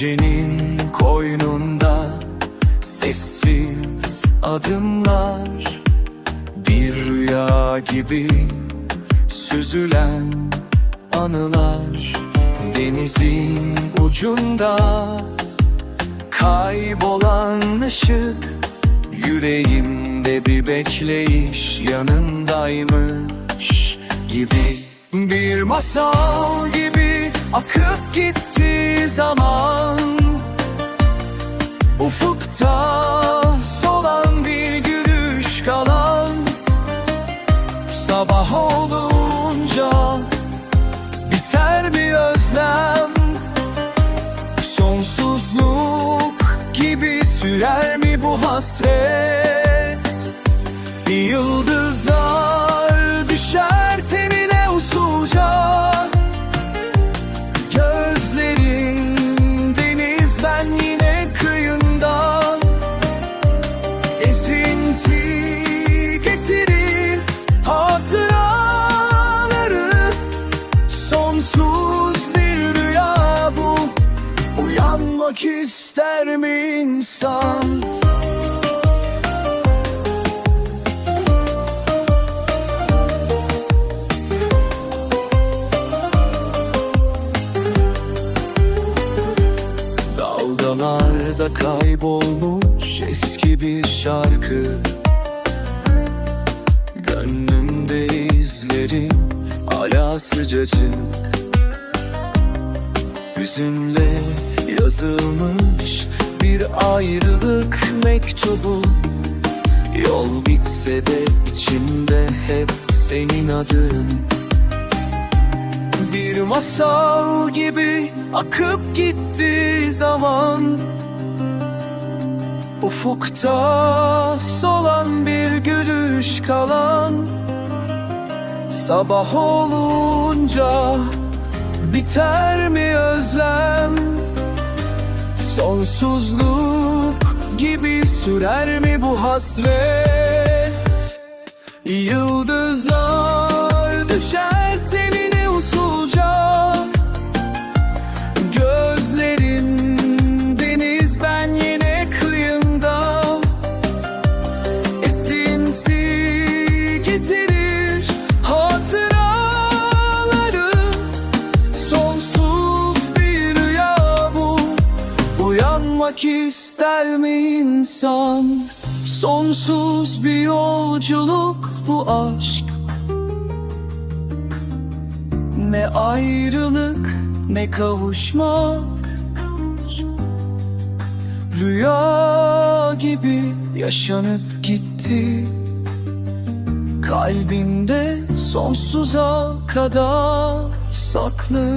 Gecenin koynunda sessiz adımlar Bir rüya gibi süzülen anılar. Denizin ucunda kaybolan ışık Yüreğimde bir bekleyiş yanındaymış gibi. Bir masal gibi akıp gitti zaman. Ufukta solan bir gülüş kalan Sabah olunca biter bir özlem? Sonsuzluk gibi sürer mi bu hasret? Yıldızlar Uyanmak ister mi insan? Dalgalarda kaybolmuş eski bir şarkı Gönlümde izlerim hala sıcacık Hüzünle yazılmış bir ayrılık mektubu. Yol bitse de içimde hep senin adın. Bir masal gibi akıp gitti zaman. Ufukta solan bir gülüş kalan. Sabah olunca biter mi özlem Sonsuzluk gibi sürer mi bu hasret? Yıldızlar Uyanmak ister mi insan? Sonsuz bir yolculuk bu aşk. Ne ayrılık ne kavuşmak. Rüya gibi yaşanıp gitti. Kalbimde sonsuza kadar saklı